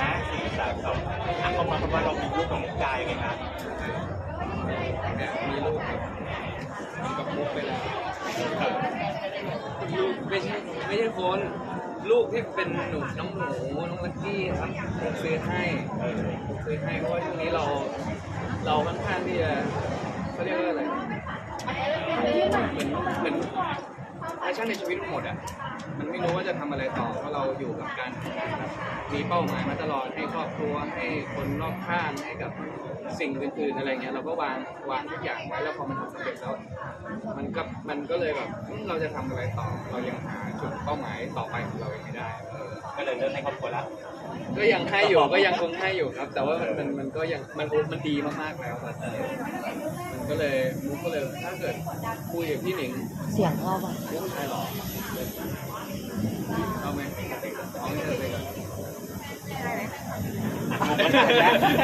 นะสี่สามสองอะเขามาคำว่าเรามีลูกของกายไงครับเนี่ยมีลูกกับกับมุกไปแล้วลูกไม่ใช่ไม่ใช่คนลูกที่เป็นหนูน้องหนูน้องลักกี้ครับผมซื้อให้ผมซื้อให้เพราะว่าช่วงนี้เรา เราค่อนข้างที่จะเขาเรียกว่าอะไรเหมือนเหมือนแพชชั่นในชีวิตหมดอะ มันไม่รู้ว่าจะทำอะไรต่อเพราะเราอยู่กับการทำงานแบบมีเป้าหมายมาตลอดให้ครอบครัวให้คนรอบข้างให้กับสิ่งอื่นๆอะไรเงี้ยเราก็วางวางทุกอย่างไว้แล้วพอมันทำสำเร็จแล้ว มันก็มันก็เลยแบบเราจะทำอะไรต่อ เรายังหาจุดเป้าหมายต่อไปของเรายังไม่ได้ก็เลยเริ่มให้ครอบครัวละ ก็ยังให้อยู่ก็ยังคงให้อยู่ครับ แต่ว่ามันมันมันก็ยังมันมันดีมากๆแล้วครับมันก็เลยมุกก็เลยถ้าเกิดคุยกับพี่หนิงเสียงเราแบบเรื่องผู้ชายหรอเอาไหมเอาไหม